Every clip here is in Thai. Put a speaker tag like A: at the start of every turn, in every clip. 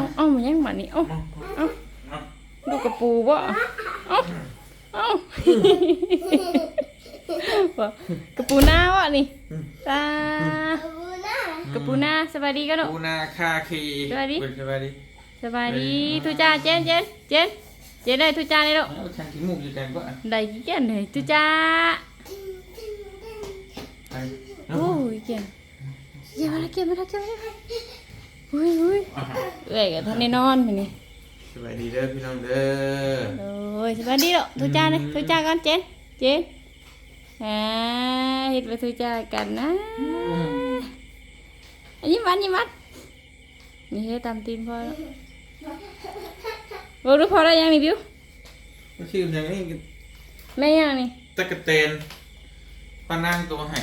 A: มา
B: เอาเอามันยังมานี่เอา
A: มา
B: เอา
A: มา
B: ดูกระปูบ่เอาเอาบ่กระปูหน้าวะนี่ตากระปูหน้าสบายดีกันเนาะ
A: ปูนาคาคี
B: สวัสดี
A: สวัสดี
B: สบายดีทุจ้าเจนเจนเจนเจนได้ทุจ้าได้แล้ว
A: เอาช่างขี้มูกอยู่กันก็
B: ได้กี่เจนเลยทุจ้า
A: ไป
B: โอ้ยเจนเก็บมาแล้วเก็บมาแล้วเก็บมาแล้ว อุ้ยอุ้ย
A: อะ
B: เอ้ยกับท่านได้นอนมานี่
A: สวัสดีเด้อพี่น้องเด้อ
B: โอ้ยสบายดีแล้วทุจ้าเลยทุจ้ากันเจนเจนอ่าเฮ็ดไปทุจ้ากันนะอันนี้มันนี่มันนี่เฮ็ดตามตีนพอแล้วบอกดูพอได้ยังนี่บิว
A: ชื่ออย่างนี้
B: แม่ยังนี่
A: ตะกะเตนปานางตัวให้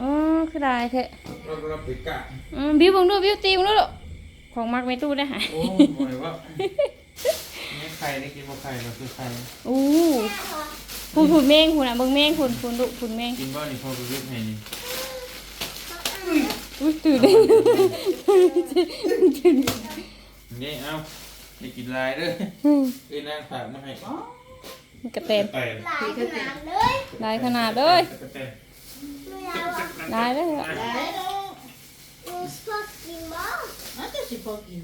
B: อ๋อคือได้แท้
A: เราเราไปกะ
B: อืมบิวเบังดูบิวตีเบังดูลูกของมักในตู้ได้หาย
A: โอ้บ่อยว่านี่ไข่ได้กินบ่ไข่เราคือไข่
B: อู้พูนพูนแมงพูนอะเบิ่งแมงพูนพูนดุพูนแมง
A: กินบ่นี่พอไปเรียกให้นี่
B: อุ้ยตื่นเลยตื่น
A: นี่เอาได้กินลายเด้อเอ้ยนางฝากมาให้
B: มันกระเตน
A: แต่
C: หลายขนาดเลย
B: ได้ขนาดเลย
A: ตะกะเตน
C: ไม่เอาอะ
B: ได้เลย
D: ได้ดอก
C: มีชอบกินบ้าง
D: น่าจะสิพอกิน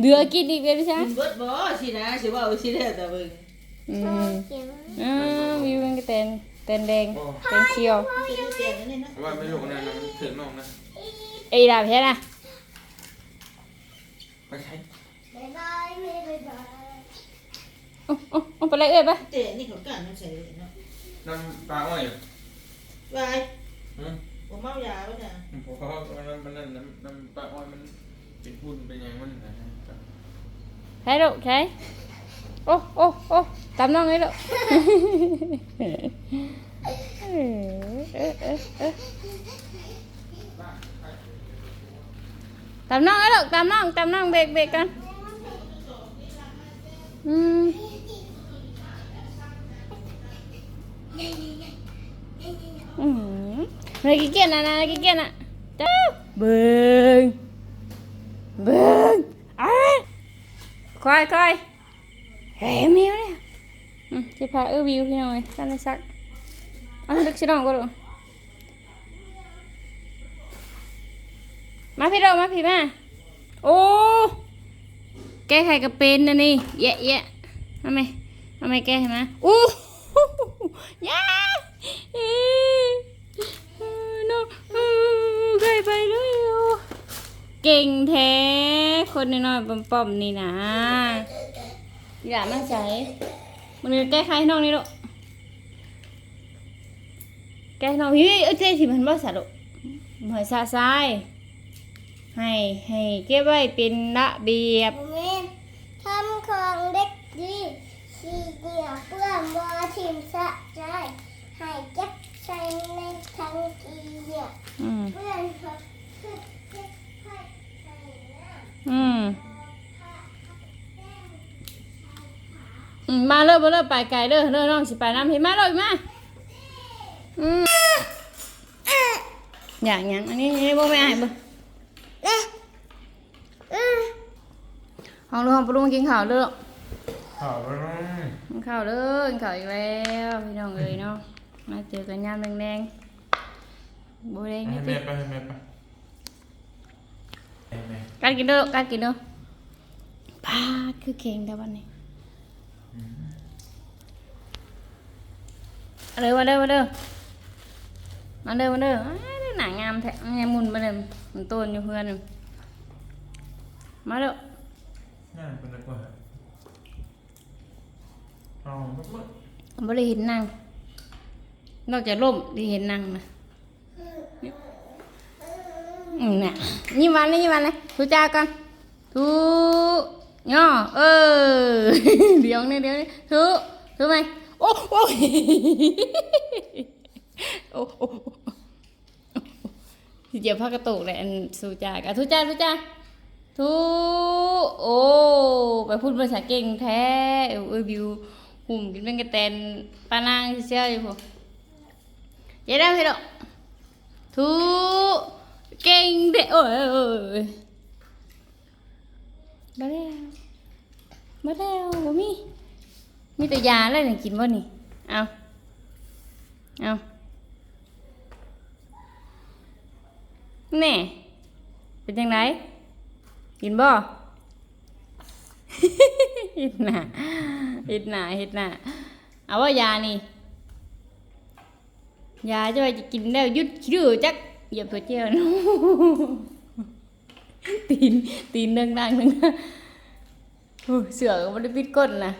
B: เดือกินอีกเลยพี่ช้า
D: กินเบิดบ่สินะสิว่าเอาสิได้แต่เบิ่ง
B: อื
C: ชอ
B: ม
C: บกิน
B: อ่าวิวมันกระเตนเตนแดง
A: โอ้
B: เตนเขียว
D: กินแกงนั่นนี่นะ
A: ว่าไม่รู้นะมันถึงน้องนะ
B: เอ้ยดาบใช่นะ
A: ไปใช้
C: บ๊ายบายไม่บ๊ายบาย
B: โอ้โอ้โอ้ไปเลยเอ้ยไป
D: แต่นี่เขากันน้ำใส่เนาะ
A: น้ำปลาอ้อยเห รอ
D: วาย
A: อืม
D: เมายาบ่น่ะ
A: เพราะว่ามันมันนั่นน้ำน้ำปลาอ้อยมันเป็นพุ่นเป็นยังมันนะ
B: ใช่ลูกใช่โอ้โอ้โอ้ตามน้องเลยลูกเออเออเออเออตามน้องเลยลูกตามน้องตามน้องเบรกเบรกกันอืมอืม กี่เกียนอะเจ้าเบิ่งเบิ่งอะคอยคอยเฮ้ยแมวเนี่ยอืมจะพาเออวิวพี่น้อยกันเลยสักเอ่ อใครไปเลยโอ้เก่งแท้ คนน้อยๆปอมๆนี่นะอย่ามั่นใจมันแก้ไขให้น้องนี่ลูกแก้ให้น้องพี่เอ้ยเจ๊สิมันบ่สะลูกหอยซาซายให้ให้เก็บไว้เป็นระเบียบ
C: โมเมนทำของเด็กดีสีเดียวเพื่อนบอทิมสะใจให้เก็บใส่ใน ทังกีเดียว
B: อืม
C: เพื่อนเขาคือเก็บให้ใส่น้ำ
B: อืม อืม มาเริ่มมาเริ่มไปไกลเด้อเด้อน้องสิไปน้ำเห็นมาเลยมาอืมอย่างอย่างอันนี้นี่บ่ไม่อายบ่
C: เอ๊ะอืม
B: ห้องลูกห้องปลุงกินข้าวเด้อ
A: ข่าวอะไร
B: กินข้าวเด้อกินข้าวอีกแล้วพี่น้องเอ้ยเนาะมาเจอกันยามแดงๆ บ่แดง
A: ให้
B: นี่
A: แม่
B: ติ
A: ไปให้แม่ไปให้แม่
B: การกินเด้อการกินเด้อพาดคือเก่งแต่วันนี้เอาเด้อมาเด้อมาเด้อมาเด้อมาเด้ออ้ายหนังงามแท้งามมุนมาเด้อมันต้นอยู่เพื่อนนึงมาเด้อ
A: น่าเป็นอะไรกว่าอ๋อไม่ไม่
B: บ่ได้เห็นนางนอกจากล่มได้เห็นนางนะอืม น่ะยิ้มหวานเลยยิ้มหวานเลยทุจ้ากันทุย่อเออเดี๋ยวนี่เดี๋ยวนี่ทุทุไหมโอ้โอ้ยโอ้โอ้ที่เจ็บพักกระตุกเลยอันสุจ้ากันทุจ้าทุจ้าทุโอ้ไปพูดภาษาเก่งแท้เอ้ยบิวหุ่มกินเป็นกระแตนปานางเชื่ออยู่พวกยายได้ไหมดอกทู เก่งเด้โอ้ยโอ้ยโอ้ยได้แล้วมาแล้วบมีมีแต่ยาแล้วนี่กินบ่นี่ เอาเอาแน่ เป็นจังไดกินบ่เฮ็ดหนาเฮ็ดหนาเฮ็ดหนาเอาว่ายานี่ ยาจะว่าจะกินแล้วหยุดขี้ดื้อจัก เหยียบตัวเจียวตีนตีนดังดังนึงเสือก็ไม่ได้ปิดก้นนะ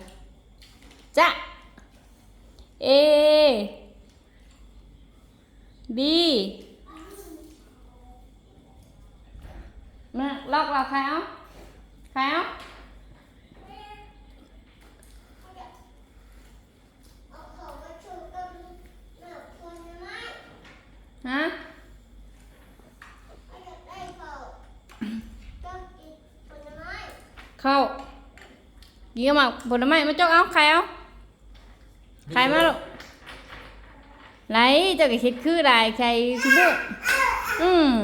B: จ้ะเอบีมาล็อกเราใครเอาใครเอา
C: เอาของมาชูกับหน้าคนไม้
B: ฮะ
C: เอาอยากได้ของต้องกินผลไม้
B: เข้ายิงมาผลไม้มาจกเอาใครเอาใครมาลูกไหลเจ้าก็คิดคือได้ใครคือลูกอืม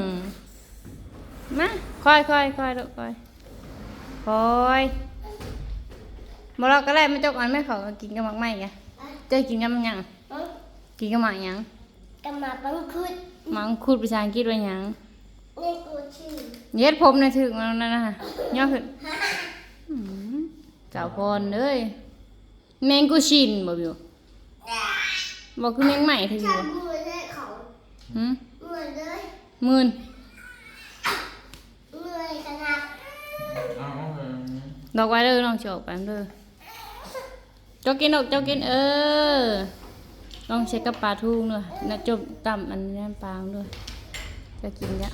B: มาคอยคอยคอยลูกคอยคอยมาเราก็ได้มาจกอันไม่เขากินกับหมักไหมไงเจ้ากินกับมันหยัง
C: เอ้า
B: กินกับหมักหยัง
C: กำมาบังคุด
B: หมังคูดภาษาอังกฤษว่าหยัง
C: ในกูชื่อ
B: เย็ดผมนะถึงมันนั่นนะย่อขึ้นอืมเจ้าพรเอ้ยแมงกูชินบ่อยู่บอกคือแมงใหม่เที่อยู่
C: ทำมือได้เขา
B: หืม
C: เหมือนเลย
B: หมื่น
C: เหนื่อยขนาด
A: เอาเอาเอา
B: ดอกไว้เด้อน้องโจกไปเด้อเจ้ากินดอกเจ้ากินเออลองเช็คกับปลาทูงด้วยนะจบต่ำอันนี้ปลาด้วย จะกินยะ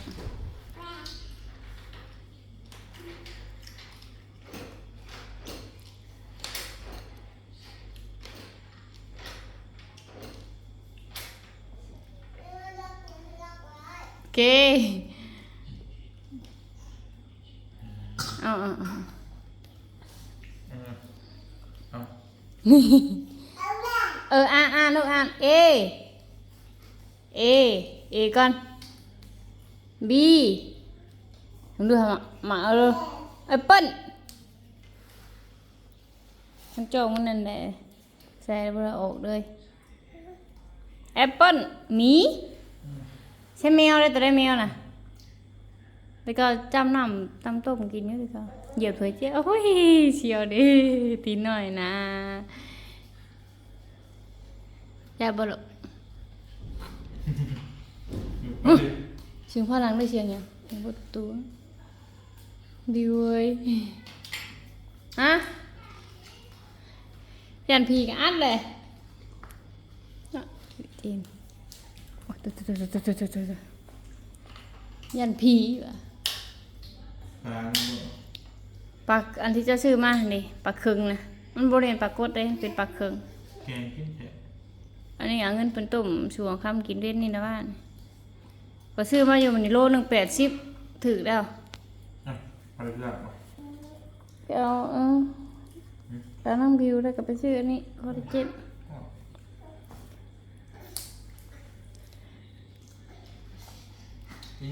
B: โอเค เอาเอาเอา
A: เอา
B: เอออ่านอ่านลูกอ่าน A A A ก่อน B ลองดูหมาหมาเอาเลยแอปเปิ้ลมันโจงมันนั่นแหละใส่บระออกเลยแอปเปิ้ลหมีใช่แมวเลยตัวได้แมวน่ ะแล้วก็จำน้ำตำต้มกินอยู่เลยก็เหยียบเผยเจ๊โอ้ยเชียวดิตีนหน่อยนะ สียงพ่อหลังได้เสียงยังเสียงประตูดีเว้ยฮะยันพีกันอัดเลยอะทีมโอ้ยตุ๊ดตุ๊ดตุ๊ดตุ๊ดตุ๊ดตุ๊ดตุ๊ดยันพีว่ะ
A: ทาง
B: ปลาอันที่เจะซื้อมานี่ปลาเคึงนะมันบริเวณปลากดเลยเป็นปลาเคึง
A: แกงกินแท้
B: อันนี้เอาเงินเป็นตุ่มช่วงค่ำกินเล่นนี่นะบ้าน ก็ซื้อมาอยู่มันนี่โลหนึ่งแปดสิบถือแล้ว
A: อะไปเลือกเอา
B: ไปเอาเออแล้วน้องบิวแล้วก็ไปซื้ออันนี้คอลลาเจน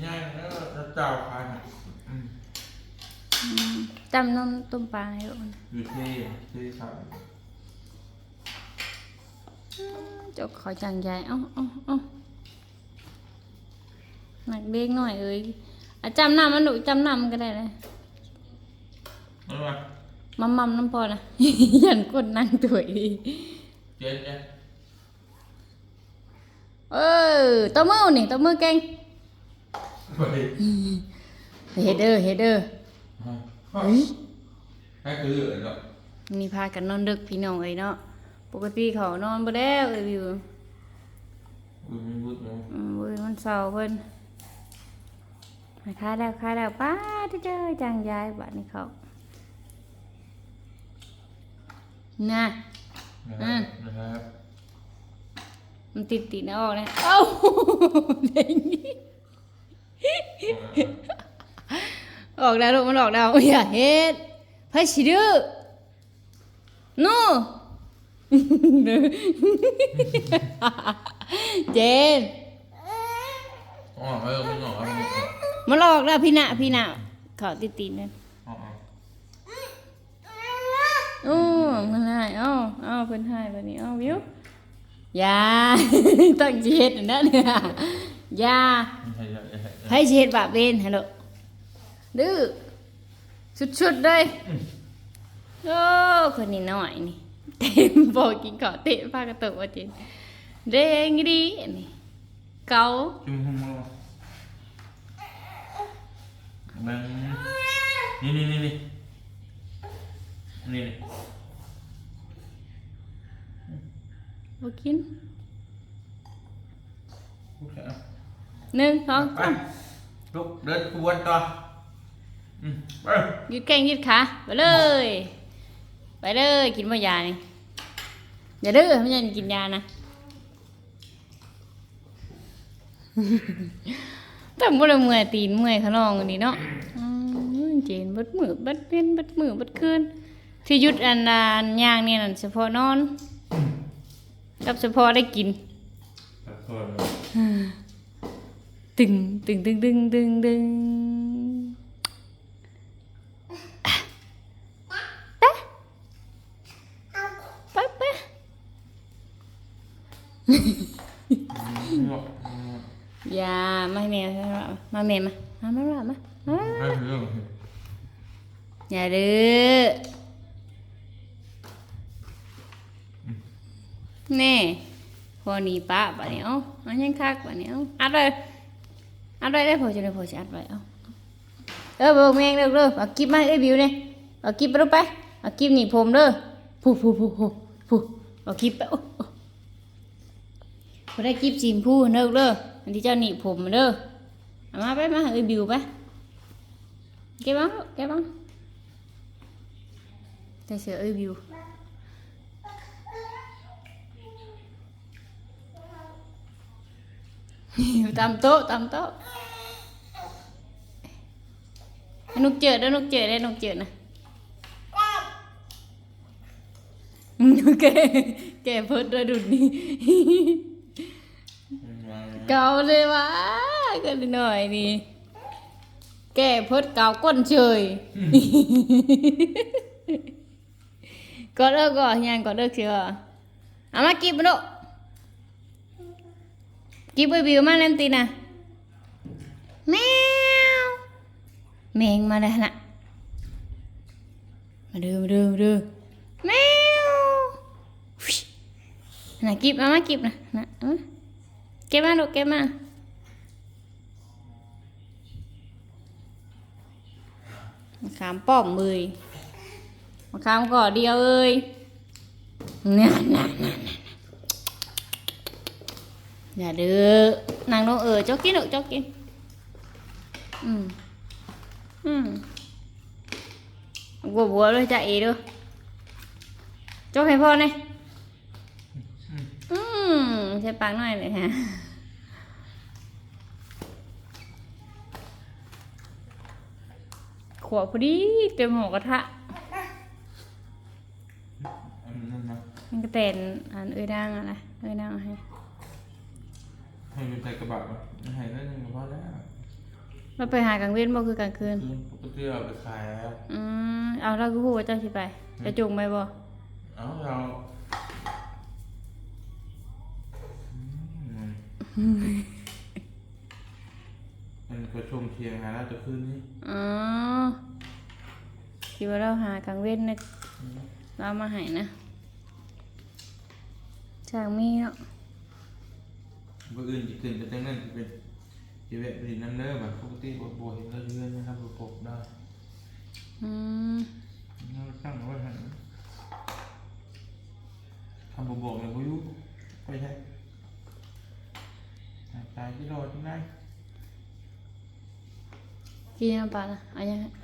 A: ง่ายๆแล้วจะเจ้าขายให้อืม
B: จำน้ำต้มปลาให้ลูกนะ
A: อยู่ที่ที่ครับ
B: เจกขอจังใหญ่เอ้าเอ้าเอ้า หนักเบกหน่อยเอ้ยอะจำน้ำมันหนูจำน้ำมันก็ได้เลย
A: เอามา
B: มัมมัมน้ำพอนะ ยันกดนั่งตัวดี
A: เจ๊เจ๊
B: เออตัวมือนี่ตัวมือเก่ง
A: ไป
B: เฮดเดอร์เฮดเดอร์
A: เฮ้ยให้คือเหลือเนาะ
B: นี่พากันนอนดึกพี่น้องเอ้ยเนาะปกติเขานอนบ่แล้วเอ้ยวิว
A: อุ้ยมีบุตรเนาะ
B: อืมเว้ยมันเศร้าเพิ่นหา คายแล้วคายแล้วป้าที่เจอจังยายบัดนี้เขาน่ะ
A: นะครับนะครับ
B: มันติดติดๆนะออกนะเอ้าเด้งออกแล้วลูกมันออกแล้วอย่าเฮ็ดไผสิดื้อนูเจน
A: อ๋อไม่ต้องไม่ต้องเอาไม่ต้อง
B: มันออกแล้วพี่หนะพี่หนะเขาติดติดๆนั่น
A: เอาเอา
B: โอ้เพิ่นให้เอ้าเอ้าเพิ่นให้บัดนี้เอ้าวิวอย่าต้องสิเฮ็ดอันนั่นเนี่ยอย่า
A: ไม่ใช่ไม่ใช่
B: ให้สิเฮ็ดบาปเวรให้ลูกดื้อสุดๆเลยโอ้คนนี้น้อยนี่เต็มบอกกินข้าวเตะปากกระตุกว่าจริงเด้งดีอันนี้เกา
A: จุ่มหัว มันนี่นี่นี่นี่นี่นี่
B: บ่กินหนึ่งสองสาม
A: ลุกเดินขบวนต่อไป
B: ยืดแข้งยืดขาไปเลย ไปเลยกินยานี่อย่าดื้อไม่ใช่กินยานะแต้องบ่ได้เมื่อยตีนเมื่อยขนองนนี้เนาะ จนเบัดมือเบัดเว้นเบัดมือเบัดคืนที่หยุดอันนานย่างนี่นั่นเฉพาะนอนกับเฉพาะได้กิน
A: ขอโทษ
B: ตึงตึงตึงตึงตึงตึงไปไป
A: บอก
B: อย่ามาให้แม่มาแม่มามามามามามา
A: ไม่เรื่อง
B: อย่าดื้อแน่พอหนีป้าปะเนี่ยเอาอันยังคักปะเนี่ยเอาอัดเลยอัดเลยได้พอจะได้พอจะอัดไว้เอาเออบิกแมงเด้อเด้อเอากิ๊บมาให้ไอ้บิวเนี่ยเอากิ๊บไปดูไปเอากิ๊บหนีผมเด้อผู้ผู้ผู้ผู้ผู้เอากิ๊บไปโอ้โอ้พอได้กิ๊บสีมพูเด้อเด้ออันที่เจ้าหนีผมเด้อเอามาไปมาให้ไอ้บิวไปเก็บมางเก็บมาง ใส่เสือไอ้บิวอยู่ตามโต๊ะตามโต๊ะนกเจิดได้นกเจิดได้นกเจิดนะอืมแกแกเพิดด้วยดุดนี้เกาเลยวะกันหน่อยนี่แกเพิดเกาก้นเฉย ก็เลิกก่อนยังก็เลิกเชื่อเอามากินมาโนกิบไปบิวมาเล่นตีนะแมวแมงมาแล้วนะมาดูมาดูมาดูแมวน่ะกิบมามากิบนะนะเก็บมาลูกเก็บมามาขามป้อมมือ มาขามก่อเดียวเอ้ยน่ะน่ะน่ะอย่าดื้อนางน้องเอ๋ยเจ้ากินหนูเจ้ากิน อืม อืมบัวบัวด้วยจ้าเอ๋ด้วยเจ้าให้พ่อเนี่ยอืมใช้ปากหน่อยเลยฮะขวบพอดีเต็มหัวกระทะ
A: อันนั้นนะ
B: มันก็เป็นอันเอ้ยดังอะไรเอ้ยดังเอาให้
A: ให้เป็นใส่กระบะมาให้นั่นนึงก็พอแล้ว
B: เราไปหากลางเว้นบ่คือกลางคืน
A: คือปกติเราไปขายแล้ว
B: อืมเอาเราก็พูดว่าเจ้าสิไปจะจุงไปบ่
A: เอาเรามันประชุมเทียงหาแล้วจะขึ้นนี่
B: อ๋อคิดว่าเราหากลางเว้นนะเราเอามาให้นะ ช่างมีเนาะ
A: เมื่ออื่นจะขึ้นจะตั้งนั่นจะเป็นจะแวะไปดินน้ำเนื้อแบบปกติบวบเห็นเราเลื่อนนะครับบวบได้
B: อืม
A: เราตั้งไว้ให้ทำบวบเลยพยุไปใช่ตายที่รอที่ไหน
B: กินน้ำปลาละเอายังไง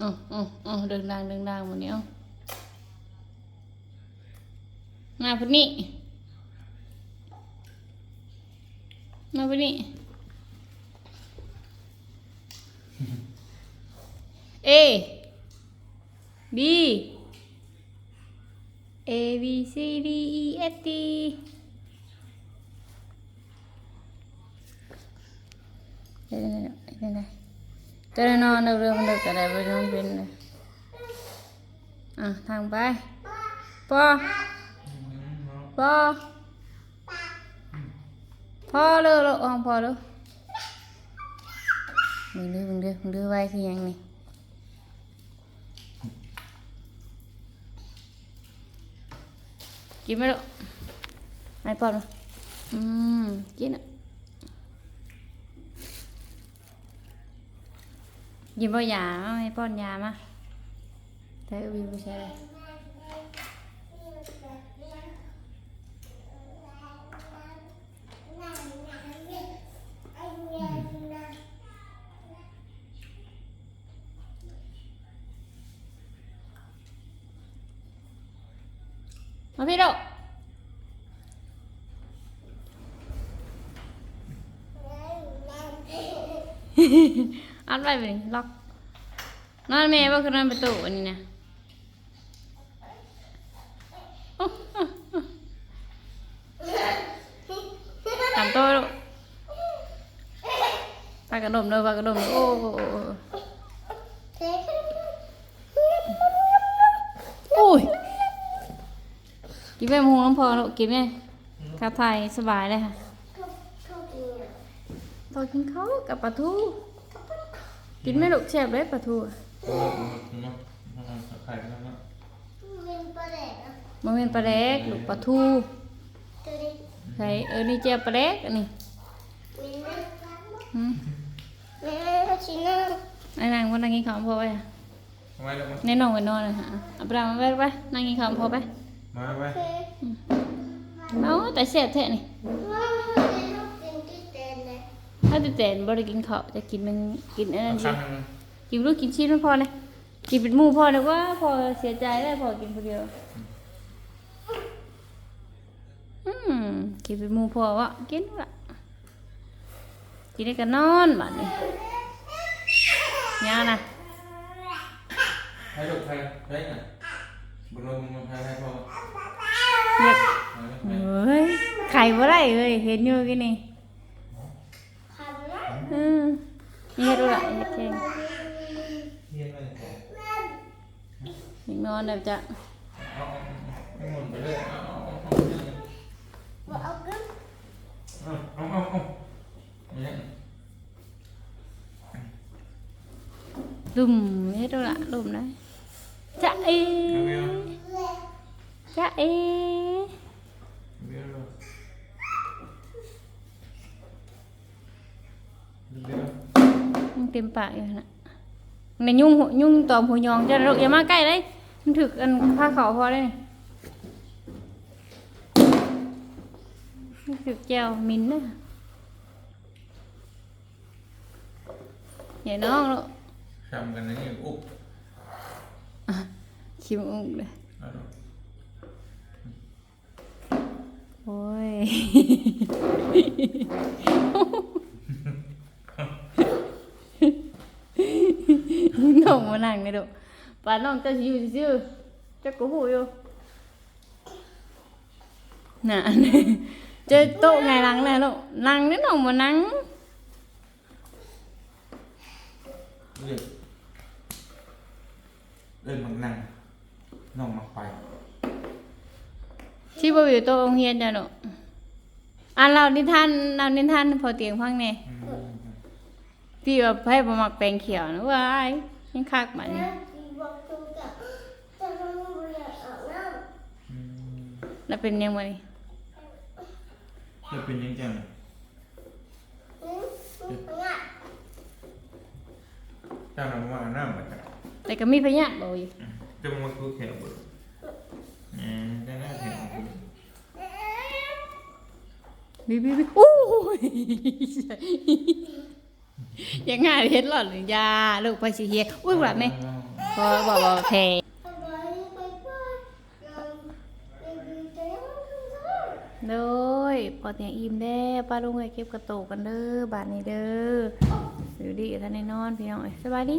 B: อืออืออือดึงดังเดึงดังวันนี้เอมาพุ่นนี่มาพุ่นนี่เอ B A B C D E F G เดี๋ยวเดี๋ยวเดี๋ยว นั้นนอนเร็วๆมันเด็กอะไรไปนอนเป็นเลยอะทางไปปอปอพ่อเลยลูกห้องพอเลยมึงดื้อมึงดื้อมึงดื้อไว้คือยังนี่กินไหมลูกไอ้ปอนมาอืมกินอะ ยิมบ่ยาเอาให้ป้อนยามาแต่วิวไม่ใช่เลยมาพี่ดก อัดไว้ไปนี่ล็อกนอนแม่ว่าคือนอนประตูอันนี้นะตามโตัวลูกปากกระดมเลยปากกระดมโอ้โอ้โอ้ยกินแม่มะฮงน้ำพอลูกกินแม่ข้าวไทยสบายเลยค่ะพอกินข้าวกับปลาทู กินแม่ลูกแซ่บเลยปลาทูอะ
A: เออเนาะไข่แล้วเนาะ
C: เป็นประเด็นนะ
B: มันเป็นปลาแดกลูกปลาทู
C: ตัวนี้
B: ใส่เออนี่เจ้าปลาแดกอันนี้
C: มีนะ
B: หืม
C: แม่เขาชินะ
B: ไอ้นางว่านั่งกินข้าวพอไปอะ
A: ทำไมล่ะมั้ง
B: ในน้องไปนอนเลยฮะเอาไปเอาไปไปนั่งกินข้าวพอไป
A: มาไป
C: เคย
B: เอาแต่เสียบแท้นี่
C: ว่าเถ้า
B: ติแต่บ่ได้กินข้าวจะกินมันกินอันนั้น
A: ค
B: สิ
A: รั้ง
B: กินลูกกินชีสมันพอเลยกินเป็นหมู่พอเลยว่าพอเสียใจได้พอกินคนเดียวอืมกินเป็นหมู่พอวะกินละกินได้ก็นอนบัดนี้ยานะ
A: ให้ลูกใครได้ไงบุญลงมันใครให้พ่อ
B: เรียก
A: เอาละ
B: เฮ้ยไข่บ่ได้เอ้ยเห็นอยู่กินนี่
C: คำนะ
B: อืมมีเฮ็ดด้วยล่ะเฮ็ดเก่ง
A: เฮียนเลยเอา
B: อีกนอนเดี๋ยวจะ
A: เอาเอาหมุนไปเลยเอาเอาเอา
C: เอา
A: เอาเอาเอาเนี่ย
B: ลุมเฮ็ดด้วยล่ะดุมได้จะเอ
A: เอาเบล
B: จะเอ
A: เบลเล ยเบล
B: มันเต็มปากอยู่น่ะในยุ่งหัวยุ่งตอมหัวยองจะลูกอย่ามาใกล้เลยมันถึกอันผ้าขาวพอได้นี่มันถึกแก้วมินนะอย่าน้องลูก
A: ทำกันนะนี่อุ๊บ
B: คิมอุ้งเลย
A: เอาดู
B: โอ้ย น้องมานั่งเลยดูป่าน้องเจะอยู่ซื่อๆเจะกูหูอยู่น่ะเจอโต๊ะไงหลังเลยลูกนั่งนี่น้องมานั่ง
A: เลือกเล่นมังนั่งน้องมักไป
B: ที่บ่อยู่โต๊ะโรงเรียนจ้ะลูกอะเรานิทานเรานิทานพอเตียงพังแน่
A: อื ม
B: ที่ว่าให้บ่มักแปลงเขียวนะว้ายยังคักบัดนี้
C: นะบอกคุณกับจะทำบุญอาบน้
A: อืม
B: แล้วเป็นยังไง
A: จะเป็นยังไงำ
C: อืมง่าย
A: เจ้าหน้าว่าน้ำมาจาก
B: แต่ก็มีพยาธิบ่อยู่
A: จะมาคุยแขกบุตรอืมได้หน้าแขกบุตร
B: บิบิบิอู้ย ยังง่ายเฮ็ดหลอดหรือยาลูกไปสิเฮียอุ้ยบาดแม่พอบ่บ่แพ้
C: เอกว้ไปบ้านเราไปดูเจ้า
B: โดยพอเตียงอิ่มแด้ป้าลุงไอ้เก็บกระโตกกันเด้อบาดนี้เด้ออยู่ดีท่านได้นอนพี่น้องสบายดี